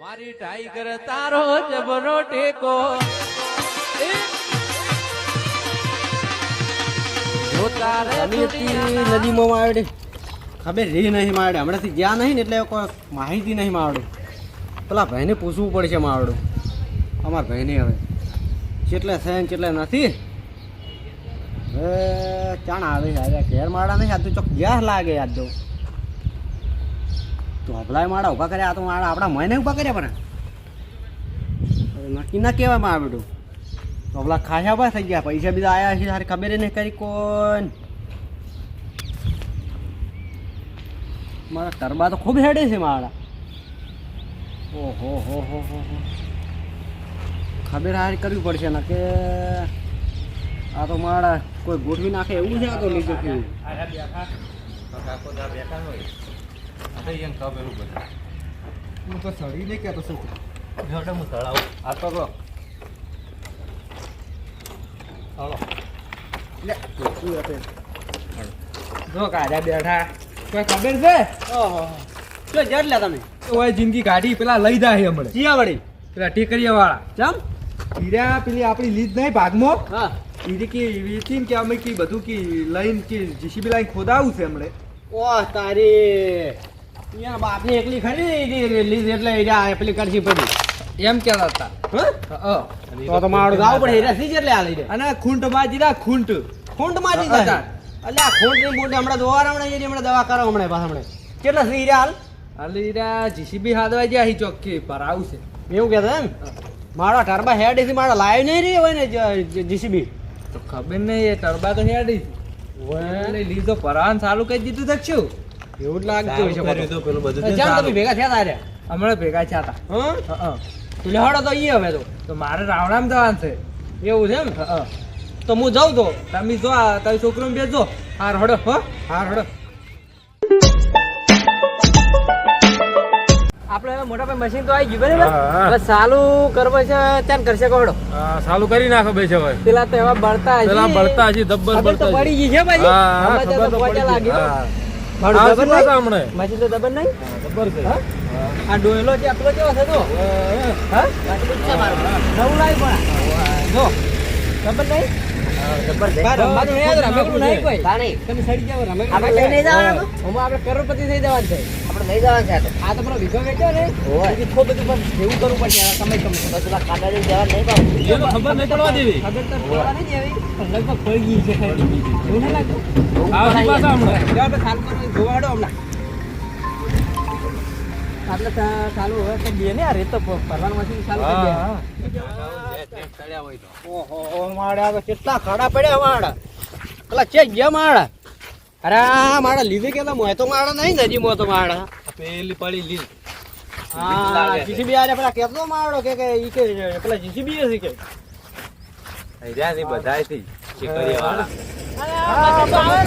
મારી ટાઈગર તારો જબરો ટેકો. નદીમાં માવડે ખબર રહી નહીં માવડે. હમણાંથી ગયા નહીં ને એટલે કોઈ માહિતી નહીં માવડે. પેલા ભાઈને પૂછવું પડશે માવડું. અમારા ભાઈને હવે. કેટલે છે ને કેટલે નથી. હવે ચાણ આવે છે. ઘેર માળા નહીં. આજ તો ચોક ગયા લાગે આજ તો. તો હબલાય માળા ઊભા કર્યા તો માળા આપણા મહિને ઊભા કર્યા પણ. નક્કી ના કહેવામાં આવે બેટું તો હબલા ખાસા બા થઈ ગયા, પૈસા બીજા આવ્યા છે તારે ખબર નહીં કરી કોણ. મારા ટરબા તો ખૂબ હેડે છે મારા ઓહો, હો હો હો હો. ખબર હારી કરવી પડશે, ને કે આ તો મારા કોઈ ગોઠવી નાખે એવું છે આ તો લીધું કે હું તો સડી નહીં કહેતો શું આ તો કહો. લે, શું હતું? જો કાઢ્યા બેઠા. કોઈ ખબર છે? ઓહો જો જડ લે તમે. ઓય જિંદગી કાઢી પેલા લઈ જાય હમણે. ચિયા વળી. પેલા ટેકરિયા વાળા ચમ? હીરા પેલી આપણી લીધ નહીં ભાગમાં? હા. હીરી કે અમે કે બધું કે લઈને કે જીસીબી લાઈન ખોદાવું છે હમણે. ઓહ તારી. અહીંયા બાપની એકલી ખરી રિલીઝ એટલે પેલી કરશી પડી. એમ કેતા હતા હ. તો તો મારું ગાવ પડે હીરા સી એટલે આલી દે અને ખૂંટ બાજી ના ખૂંટ. ખૂંટમાં હા, દીધા હા. એટલે આ ખૂંટની બૂંટ હમણાં દોવા હમણાં એ હમણાં દવા કરો હમણાં પાછા હમણાં. કેટલા સી રહ્યા હાલ? હાલી રહ્યા જીસીબી હાદવા જ્યાં હી ચોખ્ખી પર આવશે એવું કહેતા એમ? મારા ટર્બા હેડથી મારા લાઈવ નહીં રહી હોય ને જીસીબી. તો ખબર નહીં એ ટરબા તો હેડી લીધો પરાન ચાલુ કરી દીધું શું? એવું જ લાગતું હશે બધું. બધું જામ તમે ભેગા થયા તારે? હમણાં ભેગા થયા હા? હા તું લેવાડો તો અહીં હવે તો. તો મારે રાવણામ જવાનું છે. એવું છે એમ? તો હું જાઉં તો. તમે જો તારી છોકરો બેસજો હાર હડો હો. હાર હડો. આપણે મોટા ભાઈ મશીન તો આવી ગયું બરાબર. ચાલુ કરવો છે ત્યાં કરશે કોડો ચાલુ કરી નાખો બે છે ભાઈ પેલા તો એવા બળતા પેલા બળતા હજી દબ્બર બળતા પડી ગઈ છે ભાઈ હા, હા, મારું વાત નહીં? હમણે? મશીન તો ખબર નહીં? ખબર છે? આ ડોયલો છે આટલો કેવો છે તો? હા નવું લાવી પણ જો ખબર નહીં? કરોડપતિ થઈ જવાનું છે. આપણે લઈ જવાનું છે આ તો. પેલો વીઘો વેચ્યો ને. બધું પણ જેવું કરવું પડશે સમય સમય. તો પેલા ખાડા જેવું નહીં ખબર નહીં પડવા દેવી. ખબર તો પડવા નહીં દેવી, લગભગ પડી ગઈ છે. એવું નહીં. લાગતું? આપણે ખાલી કરવાનું જોવાડો હમણાં. આપણે ચાલુ હવે તો બે ને આ રેત મશીન ચાલુ ઓહો ઓહો, તો કેટલા ખાડા પડ્યા માળા. પેલા ચેક ગયા માળા? અરે આ માળા લીધી કે તમે તો મારા નહીં નજી મો તો માળા. પેલી પડી લીલ. હા જીસીબી આરે પેલા કેટલો માળો કે કે ઈ કે પેલા જીસીબી હશે કે. આવ્યું, આવ્યું. આવતા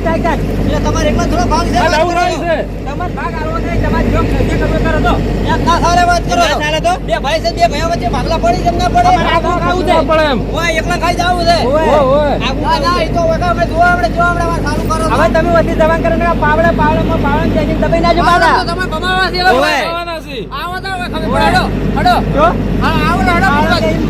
થાય કાંઈ. એટલે તમારે એકલા થોડો ભાગ છે આ નવું લાવી છે. તમારે ભાગ આલવો નહીં, તમારે જો કરો તો. ના સારે વાત કરો ચાલે તો? બે ભાઈ છે બે ભાઈઓ વચ્ચે ભાગલા પડી કેમ ના પડે તમારે ખાવું છે. પડે એમ. ઓય એકલા ખાઈ જાવું છે ઓય. ઓય, ઓય. ના ના એ તો જોવા આપણે જોવા આપણે સારું ચાલુ કરો હવે તમે વધી જવાન કરો ને પાવડે પાવડેમાં પાવડે જઈને નાખજો પાછા. તમે ભમાવા છે હવે. ઓય. છે. આવો તો ખબર પડે હડો હા આવો ને હડો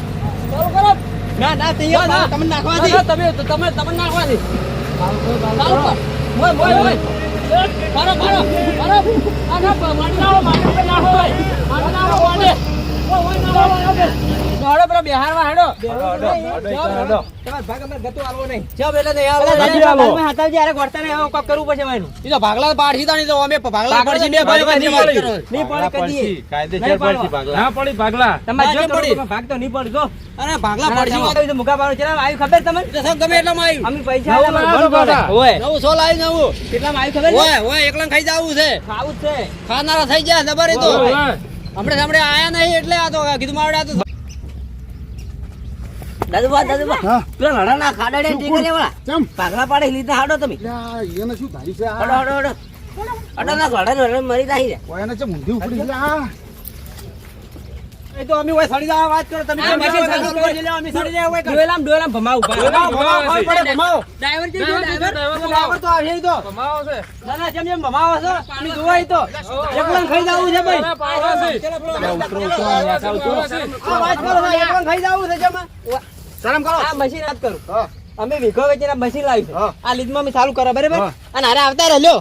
ના ના તે. તમને નાખવા દે. તમે તમે તમને નાખવા દે મોય મોય. મોય મારો મારો મારો આ ના માટી નાખો માટી નાખો ભાઈ માટી નાખો માટી ઓય ઓય નાખો નાખો બિહારમાં હેડો હડો. તમારે ભાગ અમારે ગતું આલવો નહીં. જાવ એટલે નહીં પેલા આવો દાદી બાપાને હાથાવજે, હારે નહીં, હવે કોક કરવું પડશે મારે. ઈ તો ભાગલા પાડશી તા તો અમે ભાગલા પાડશી બે ભાઈ નહીં નહીં નહીં પડે ભાગલા કાયદેસર નહીં ભાગલા. ના પડી ભાગલા તમારે જો ના, કેમ કરવું પડી? ભાગ તો નહીં પડે, જો. અરે ભાગલા પાડશી તમારે તો મુકા પાડો, કેટલામાં આવ્યું ખબર તમને? તો સબ ગમે એટલામાં આવ્યું અમે પૈસા આલ્યા, નવું મને બંધ લાવો પડે. ઓય. નવું સો લાવી નવું કેટલામાં આવ્યું ખબર છે? ઓય ઓય એકલા ખાઈ જાવું છે ખાવું છે. ખાનારા થઈ ગયા જબર એ તો. હમણે હમણે આયા નહીં એટલે આ તો કીધું માવડે આ તો દાદુભા, દાદુભા. પેલા લડાના ખાડાડે ટેકરીયા વાળા. કેમ ભાગલા પાડે લીધા હાડો તમે એને શું ધારી છે હડો હડો હડો હડો ના લડાને લડાને મરી નાખી દે. એને છે ઊંધી ઉપડી છે એ તો અમે ઓય સડી જવા વાત કરો તમે મશીન ચાલુ ચાલુ કરી લે અમે સડી જાય ઓય કર. ડોયલામ ડોયલામ ભમાવું પાડો. ભમાવો, ભમાવો, પડે, ભમાવો. ડ્રાઈવર છે, ડ્રાઈવર ડ્રાઈવર. તો આવે તો કમાવો છે. ના ના જેમ જેમ ભમાવો છો અમે જોવા તો એકલા ખાઈ જાવું છે ભાઈ ના, પાડવા છે. આ વાત કરો છો, ખાઈ જાવું છે જેમાં શરમ કરો. આ મશીન આજ કરું. હા. અમે વીઘો વેચીને મશીન લાવ્યું છે. આ લીધમાં અમે ચાલુ કરો બરાબર? અને અરે આવતા રહ્યો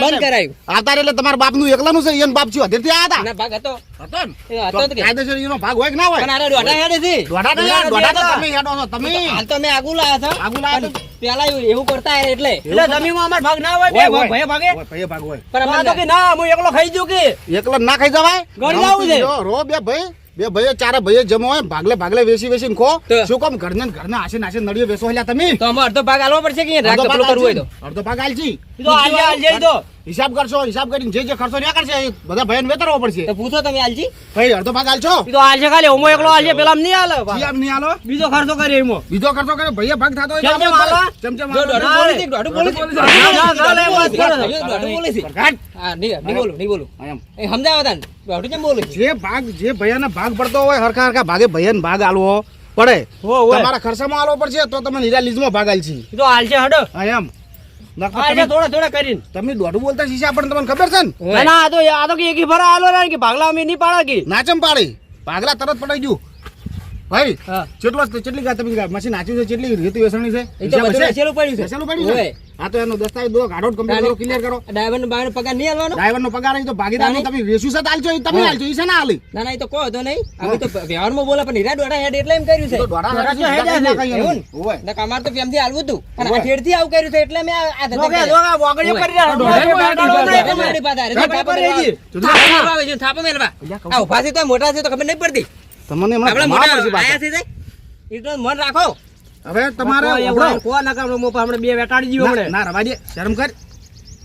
બંધ કરાયું. આતાર એટલે તમારા બાપનું એકલાનું છે એનો બાપ છે હદેરથી આયા હતા. ના ભાગ હતો. હતો ને? હતો તો કે. કાયદેસર એનો ભાગ હોય કે ના હોય? પણ અરે દોઢા હેડે છે. દોઢા યાર, દોઢા તો તમે હેડો છો તમે. હાલ તો મેં આગુ લાયા છો. આગુ લાયા તો પેલા એવું કરતા એટલે. એટલે જમીનમાં અમાર ભાગ ના હોય બે હોય. ભાગે ભાગ. હોય પણ અમાર તો કે ના હું એકલો ખાઈ જઉં કે? એકલો ના ખાઈ જવાય? ગળી લાવું છે. રો બે ભાઈ. બે ભાઈઓ ચારે ભાઈઓ જમો હોય ભાગલે ભાગલે વેસી વેસી ખો. શું કામ ઘરને ઘરને આશે નાશે નળીઓ વેસો હેલા તમે? તો અમે અડધો ભાગ આલવો પડશે કે અડધો ભાગ કરવું હોય તો. અડધો ભાગ આલજી. તો આલજે આલજે તો હિસાબ કરશો હિસાબ કરીને જે જે ખર્ચો ન્યા કરશે એ બધા ભાઈઓને વેતરવો પડશે. તો પૂછો તમે આલજી. ભાઈ અડધો ભાગ આલશો? તો આલજે ખાલી ઓમો એકલો આલજે પેલા નહીં આલે. જી આમ નહીં આલો? બીજો ખર્ચો કરે એમો. બીજો ખર્ચો કરે ભાઈએ ભાગ થતો હોય ચમચમ આલો? બોલે બોલે બોલે. હા નહીં નહીં બોલું નહીં બોલું. એમ. એ સમજાવો તાન. કેમ બોલે જે ભાગ જે ભૈયાને ભાગ પડતો હોય હરખા હરખા ભાગે ભૈયાને ભાગ આલવો પડે. તમારા ખર્ચામાં આલવો પડશે તો તમે નીરા લીઝમાં ભાગ આલશી. છે તો આલજે હડો. એમ. થોડા થોડા કરીને. તમે દોઢું બોલતા શીશા પણ તમને ખબર છે ને? ના ના આ તો આ તો કે એકી ભરા આલો કે ભાગલા અમે નહીં પાડા કે નાચમ પાડી? ભાગલા તરત પડાઈ ગયું ભાઈ. કેટલો કેટલી ગા તમે ગા- મશીન નાચ્યું છે કેટલી રીતિ વેસણી છે એ તો બધું? પડ્યું છે. નાચેલું પડ્યું છે હા તો એનો દસ્તાવેજ દો કાઢો કમ્પ્લીટ કરો ક્લિયર કરો ડ્રાઈવર નો બાર પગાર નહીં આલવાનો ડ્રાઈવર નો પગાર તો ભાગીદાર? તમે વેસ્યુ છે આલજો એ તમે આલજો ઈ છે ના આલી ના ના એ તો કહો તો નહીં અમે તો વ્યવહારમાં બોલા પણ હીરા ડોડા હેડ એટલે એમ કર્યું છે ડોડા. કહીએ એવું. હોય. ને અમારે તો પ્રેમથી હાલવું હતું અને હોય. આ થી આવું કર્યું છે એટલે મે આ ધંધો કર્યો. વાગડીઓ કરી રહ્યા ડોડા. નહીં. તમારી પાસે થાપો મેલવા. થાપો મેલવા. આ છે તો મોટા છે તો ખબર નહીં પડતી તમને ભમાવા મોટા પડશે પાછા. આયા છે તે. મન રાખો હવે તમારે કોઈ ઉભરો. એવું કોઈ ના કામ મોપા હમણાં બે વેટાડી દીધું હમણે હમણાં. ના રવા દે શરમ કર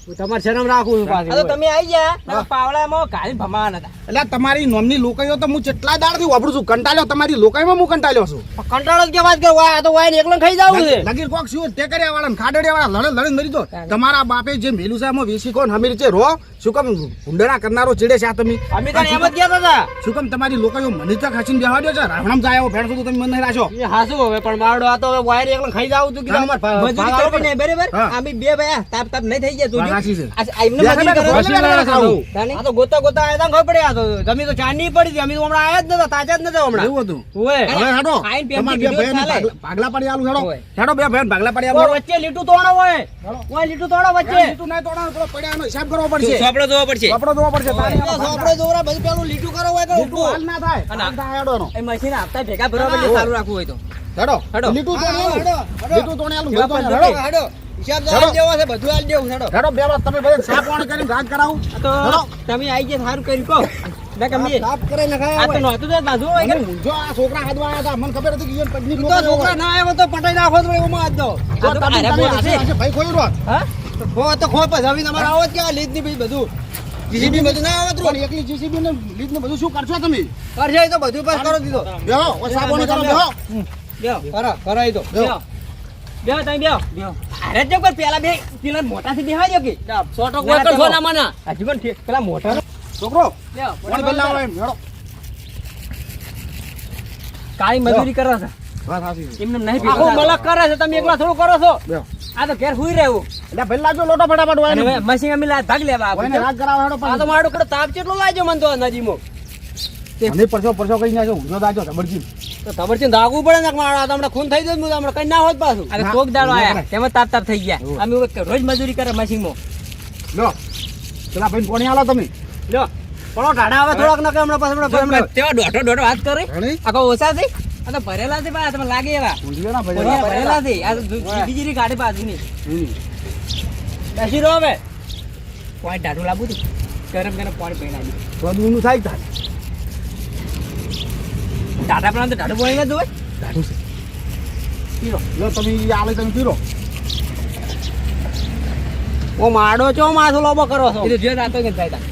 તમારે શરમ રાખું છે પાછી. તો તમે આવી ગયા. પાવડામાં ઘાલી ભમાવાના હતા. એટલે તમારી નોમની લોકાઈઓ તો હું કેટલા દાડથી વાપરું છું કંટાળ્યો તમારી લોકાઈમાં હું કંટાળ્યો છું. કંટાળો કે વાત કરે વાય આ તો વાય એકલો ખાઈ જાવું છે. લગીર કોક શું તે કર્યા વાળા ખાડડિયા વાળા લડે લડે મરી તો તમારા બાપે જે મેલું છે એમાં વેસી કોણ? હમીર છે રો. શું કામ ભૂંડણા કરનારો ચીડે છે આ તમે? અમે તો એમ જ ગયા હતા. શું કામ તમારી લોકાઈઓ મને તો ખાસીને બેહવા દો છે? રાવણમ જાય એવો ભેણસો તો તમે મને નહીં રાખો એ હાસું હવે પણ મારડો આ તો હવે વાયર એકલો ખાઈ જાવું તું કે અમારે મજૂરી બરાબર. અમે બે ભાઈ તાપ તાપ નહીં થઈ ગયા તું છે. આ- આ એમને બે મજૂરી બે કરો. બે બે બે ખાવું. તાને? આ તો ગોતા ગોતા આયા તા ખબર પડી આ તો. જમી તો ચાંદની પડી હતી. અમે તો હમણાં આયા જ નતા તાજા જ નતા હમણાં. એવું હતું. ઓવે હવે હેડો. આઈન બે વીડિયો ભાગલા- ભાગલા પાડી આલું હેડો. હેડો બે ભાઈને ભાગલા પાડી આલું વચ્ચે લીટું તોડો હોય. ઓય લીટું તોડો વચ્ચે. લીટું પેલો પડ્યાનો હિસાબ કરવો પડશે. ચોપડો જોવો પડશે. ચોપડો જોવો પડશે. સોપડો પેલું લીટું કરો હોય કે લીટું હાલ ના થાય. હાલ થાય હેડો એનો. એ મશીન આપતા ભેગા ભરવા સારું રાખવું હોય તો. હેડો. હેડો. લીટું તોડી. હેડો. લીટું તોડી? હેડો. હેડો હિસાબ તો હેડો. દેવો છે બધું હાલ દેવું હેડો. હેડો બે વાર તમે બધા સાફ પાણી કરીને રાગ કરાવું. તો તમે આવી ગયા સારું કર્યું કહો. સાફ કરે નખાય આ તો નહોતું તો બાંધવું હોય કે મૂંઝો આ છોકરા હાથમાં આયા હતા. મને ખબર હતી કે ઈયોને પગની તું લોકો તો છોકરા ના આવ્યો તો પટાઈ નાખો તો એવું માં દો. આ તમે- ભાઈ ખોઈ રહ્યો હા? ખો તો ખો પછી. હવે તમારે આવો જ કે લીધની બધું. જીસીબી બધું ના આવતું? પણ એકલી જીસીબી ને લીડ ને બધું શું કરશો તમે? કરશે તો બધું પાસ કરો દીધો. બેહો કરો કરો બેહો. તમે બેહો. બેહો. અરે જો કોઈ પેલા બે પેલા મોટા થી બેહવા કે સોટો કોઈ તો કરશો ના હજી પણ પેલા મોટા છોકરો બેહો, કોણ પેલા આવે એમ હેડો. મજૂરી કરો છો? વાત સાચી છે. એમને નહીં આખું મલક કરે છે તમે એકલા થોડું કરો છો? આ તો ઘેર એટલે ભાઈ લાજો લોટો ફટાફટ હોય મશીન અમે ભાગ લેવા હોય આવું ને છું. રાગ કરાવો હેડો આ તો પણ. કડો તાપ કેટલો લાગ્યો મને તો નજીમો. મને પરસો પરસો કઈ નાખ્યો ઊંધો દાજો જબરજી તો ખબર છે દાગવું પડે ને મારા તો ખૂન થઈ જાય હું હમણાં કઈ ના હોત પાછું. આ કોક દાડો આયા. કરાય. તાપ તાપ થઈ ગયા. અમે રોજ મજૂરી કરે મશીનમાં. લો. પેલા ભાઈ કોણી આલો તમે? લ્યો પડો ટાઢા હવે થોડાક ના કે હમણાં પાછું હમણાં હમણાં તેવા દોઢો દોઢો વાત કરે. આખો ઓછા થઈ આ તો ભરેલા છે બા તમે લાગે એવા. ભરેલા. ભાઈ ભરેલા. છે. આ બીજી ગાડી બેસી રહો હવે. પાણી ઢાઢું લાવવું હતું ગરમ ગરમ પાણી પીને આવી. બધું ઊંધું થાય થાય ટાટા પેલા તો પાણી ના જોવે દાઢું છે. પીરો. લો તમે આલે તમે પીરો. ઓ માડો ચો માથો લોબો કરો છો? એ જે દાતો કે થાય તા.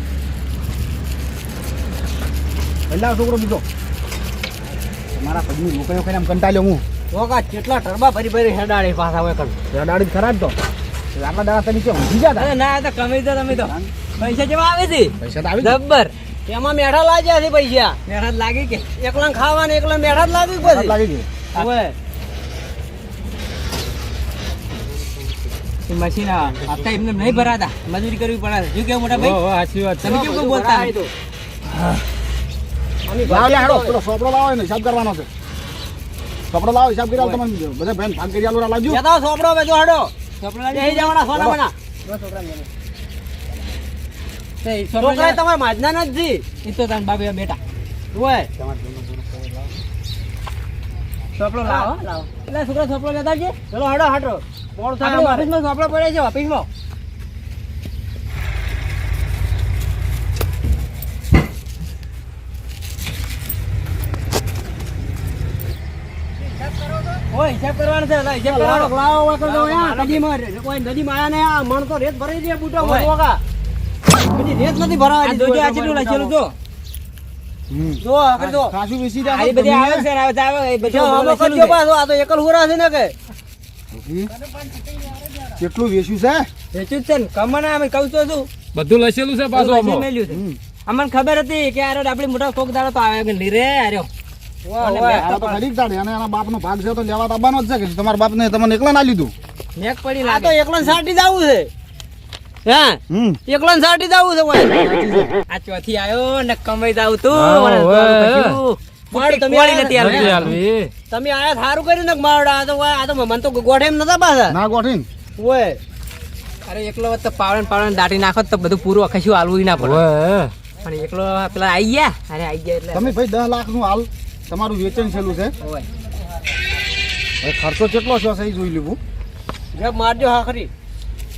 છોકરો બીજો. તમારા પગની લોકોએ કરીને આમ કંટાળ્યો હું. ઓકા કેટલા ટરબા ભરી ભરી હેડાડે પાછા હોય કરું હેડાડી ખરાબ તો. આટલા દાડા તમે કેમ ના તો કમી તો તમે તો. પૈસા જેવા આવે છે પૈસા તો આવી. જબ્બર. એમાં મેઢા લાગ્યા છે પૈસા. મેળા લાગી કે? એકલા ખાવા ને એકલા મેઢા જ લાગી પછી? લાગી ઓય મશીન આ એમને નહીં ભરાતા. મજૂરી કરવી પડે. શું કેવું મોટા ભાઈ? સાચી વાત તમે કેવું કેવું બોલતા બધું લાવો લે સોપડો લાવો ને હિસાબ કરવાનો છે. સોપડો લાવો હિસાબ કરી તમને. બધા બેન ભાગ કરી આલો લાવજો. સોપડો બેજો હડો. છોકરા બેહી જવાના સોના મના છોકરા તમારા માજના નથી એ તો તાર બાબે બેટા ઓય. ચોપડો લાવો. લાવો. એટલે છોકરા ચોપડો લેતા આવજે. ચલો હડો હટો મોડું થાય ઓફિસમાં ચોપડો પડે છે ઓફિસમાં. હિસાબ કરવાનો છે હિસાબ કરવાનો. લાવો, ઓય દો, લાવો, નદીમાં કોઈ નદીમાં આયા ને આ મણ તો રેત ભરાઈ દે બૂટો. બધી રેત નથી ભરાવા જોજો આ કેટલું લખેલું જો જો આગળ જો. ખાસું બેસી આ બધી આવે છે આવે બધું જો, કરજો છે. પાછો, આ તો એકલ હુરા છે ને કે? કેટલું વેચ્યું છે? વેચ્યું છે ને. કમાના અમે કહું તો છું. બધું લખેલું છે પાછું હમ. અમને ખબર હતી કે આ આપડી મોટા કોક દાડો તો આવે કે લીરે આર્યો એના બાપનો ભાગ છે તો લેવા આવવાનો જ છે કે તમારા બાપને તમને એકલા ના લીધું મેક પડી તો એકલો સાટી જાવું છે. એકલો સાટી જાવું છે કોઈ? આ ચોથી આયો ને કમાઈ જાવ તું. તમે આયા સારું કર્યું ને મારડા તો આ તો મન તો ગોઠે એમ નતા પાછા. ના ગોઠીન ઓય. અરે એકલો તો પાવડે ને પાવડે દાટી નાખો તો બધું પૂરું કશું આલવું ના પડે. પણ એકલો પેલા આઈ ગયા? અરે આઈ ગયા એટલે તમે ભાઈ દસ લાખનું હાલ. તમારું વેચાણ છેલું છે. ખર્ચો કેટલો છે સહી જોઈ લીધું જબ મારજો હા ખરી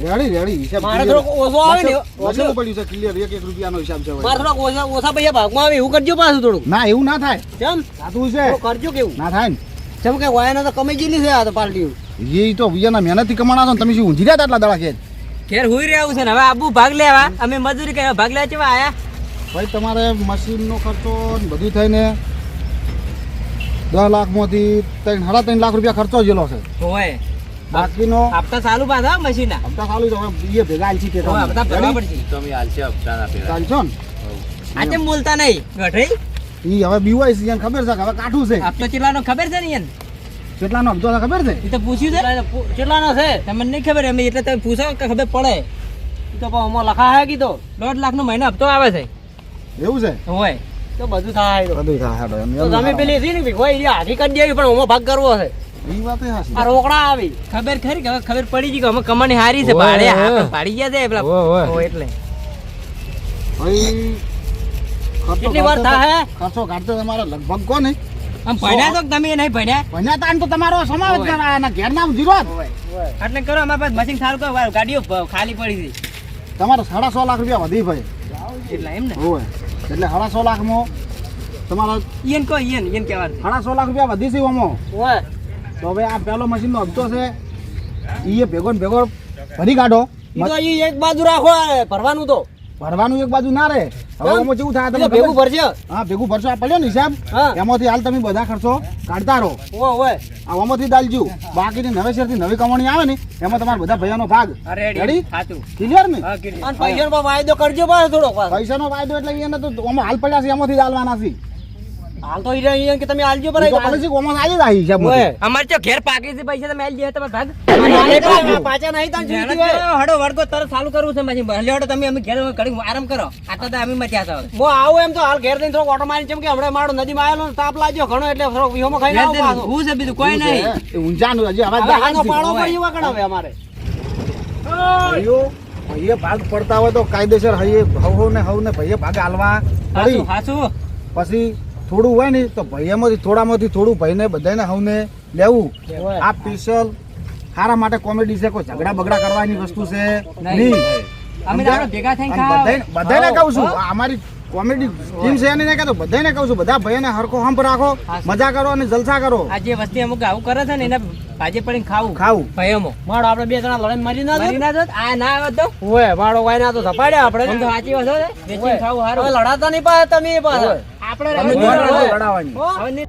રેડી રેડી હિસાબ મારે થોડો ઓછો આવે ને ઓછો. પડ્યું છે ક્લિયર એક એક રૂપિયાનો હિસાબ છે મારે થોડો ઓછા ઓછા પૈસા ભાગમાં આવે એવું કરજો પાછું થોડું ના એવું ના થાય. કેમ? સાચું છે. કરજો કેવું. ના થાય ને. જેમ કે વાયના તો કમાઈ ગયેલી છે આ તો પાર્ટી એ તો વિયાના મહેનતથી કમાણા છો ને તમે શું ઊંઘી રહ્યા આટલા દાડા ખેત? ઘેર હોઈ રહ્યા છે ને હવે આબુ ભાગ લેવા અમે મજૂરી કરવા ભાગ લેવા કેવા આયા? ભાઈ તમારે મશીનનો ખર્ચો ને બધું થઈને દસ લાખમાંથી ત્રણ સાડા ત્રણ લાખ રૂપિયા ખર્ચો ગયેલો છે. હોય. બાકીનો હપ્તા ચાલુ પાછા મશીન ના. હપ્તા ચાલુ છે હવે ભેગા આલસી કે હપ્તા ભરવા પડશે. ચાલશો ને? આજે બોલતા નહીં? ગઢઈ ઈ હવે બીવાય છે એને ખબર છે હવે કાઠું છે. હપ્તો ચેટલાનો ખબર છે ને યાર કેટલાનો હપ્તો છે ખબર છે? એ તો પૂછ્યું છે? કેટલાનો છે? તમને નહીં ખબર અમે એટલે તમે પૂછો કે ખબર પડે. તો પણ લખા હે કીધો. દોઢ લાખ નો મહિનો હપ્તો આવે છે. એવું છે? હોય. તો બધું થાય. બધું થાય તો તમે પેલી હતી ને ભીખવાઈ ઈ હાથી કરી દેવી પણ આમાં ભાગ કરવો છે. આ રોકડા આવી. ખબર ખરી કે ખબર પડી ગઈ કે અમે કમાણી હારી છે ભાડે ઓય. પાડી ગયા છે પેલા ઓય, ઓય. ઓય, એટલે. કેટલી વાર થાય? ખર્ચો કાઢતો તમારે લગભગ કોને? આમ ભણ્યા તો તમે નહીં ભણ્યા? ભણ્યા તાન તો તમારો સમાવેશ કરાય અને ઘેર નામ જીરો એટલે કરો અમારા પાસે મશીન સારું કરો ગાડીઓ ખાલી પડી છે. તમારે સાડા સો લાખ રૂપિયા વધી ભાઈ. એટલે એમ ને? હોય એટલે સાડા સો લાખમાં તમારા ઈયન કો ઈયન ઈયન કહેવાય સાડા સો લાખ રૂપિયા વધી છે ઓમાં. તો હવે આ પેલો મશીન નો હપ્તો છે. ઈ ભેગો ને ભેગો ભરી કાઢો. ઈ તો એક બાજુ રાખો ભરવાનું તો. ભરવાનું એક બાજુ ના રહે. હવે એમાં જેવું કેવું થાય તમે ભેગું ભરજો. ભરશે હા ભેગું ભરશો. આ પડ્યો ને હિસાબ? હા. એમાંથી હાલ તમે બધા ખર્ચો કાઢતા રહો. આમાંથી ઓય. બાકીની ઓમાંથી ની બાકીની નવેસરથી નવી કમાણી આવે ને એમાં તમારા બધા ભૈયાનો ભાગ. રેડી? ક્લિયર ને. પૈસાનો વાયદો કરજો પાછો થોડો પાછો. પૈસાનો વાયદો એટલે એને તો હાલ પડ્યા છે એમાંથી દાલવાના હાલવાના છે. હાલ તો ઈરા રહ્યા કે તમે આલજો પર હાલે છે કે ઓમાં આવી જાય અમાર તો ઘેર પાકી છે પૈસા તમે આલી જાય ભાગ. પાછા નહીં તાન જીતી હોય. હડો વળગો તર ચાલુ કરવું છે મશીન ભલે હડો તમે અમે ઘેર ઘડીક આરામ કરો. આટલા તો અમે મચ્યા છો હવે. હું આવું એમ તો હાલ ઘેર દઈને થોડો ઓટો મારી કેમ કે હમણાં મારો નદીમાં આવેલો ને તાપ લાગ્યો ઘણો એટલે થોડો વિહોમાં આવું પાછો. હું છે બીજું કોઈ નહીં. એ ઊંચાનું હજી હવે આનો પાળો પડી કણ હવે અમારે. ભાઈઓ ભાઈએ ભાગ પડતા હોય તો કાયદેસર હૈયે હવ ને હવ ને ભાઈએ ભાગ આલવા. પડી. પછી થોડું હોય ને તો ભાઈમાંથી થોડામાંથી થોડું ભાઈને બધાને હવને લેવું. આ સ્પેશિયલ સારા માટે કોમેડી છે કોઈ ઝઘડા બગડા કરવાની વસ્તુ છે નહીં. અમે ભેગા થઈને અને ખાવા. બધાય- બધાયને કહું છું અમારી કોમેડી ટીમ છે એને કહેતો બધાને કહું છું બધા ભાઈને હરખો હંપ રાખો મજા કરો અને જલસા કરો. આ જે વસ્તી અમુક આવું કરે છે ને એને ભાજે પડીને ખાવું. ખાવું. ભયમો. મારો આપણે બે જણા લડાઈ મરી ના મરી ના આ ના આવે તો? ઓય મારો વાય ના તો સપાડ્યા તો આપણે સાચી વાત છે ખાવું હારું લડાતા નહીં પાછા તમે પાછા. આપણે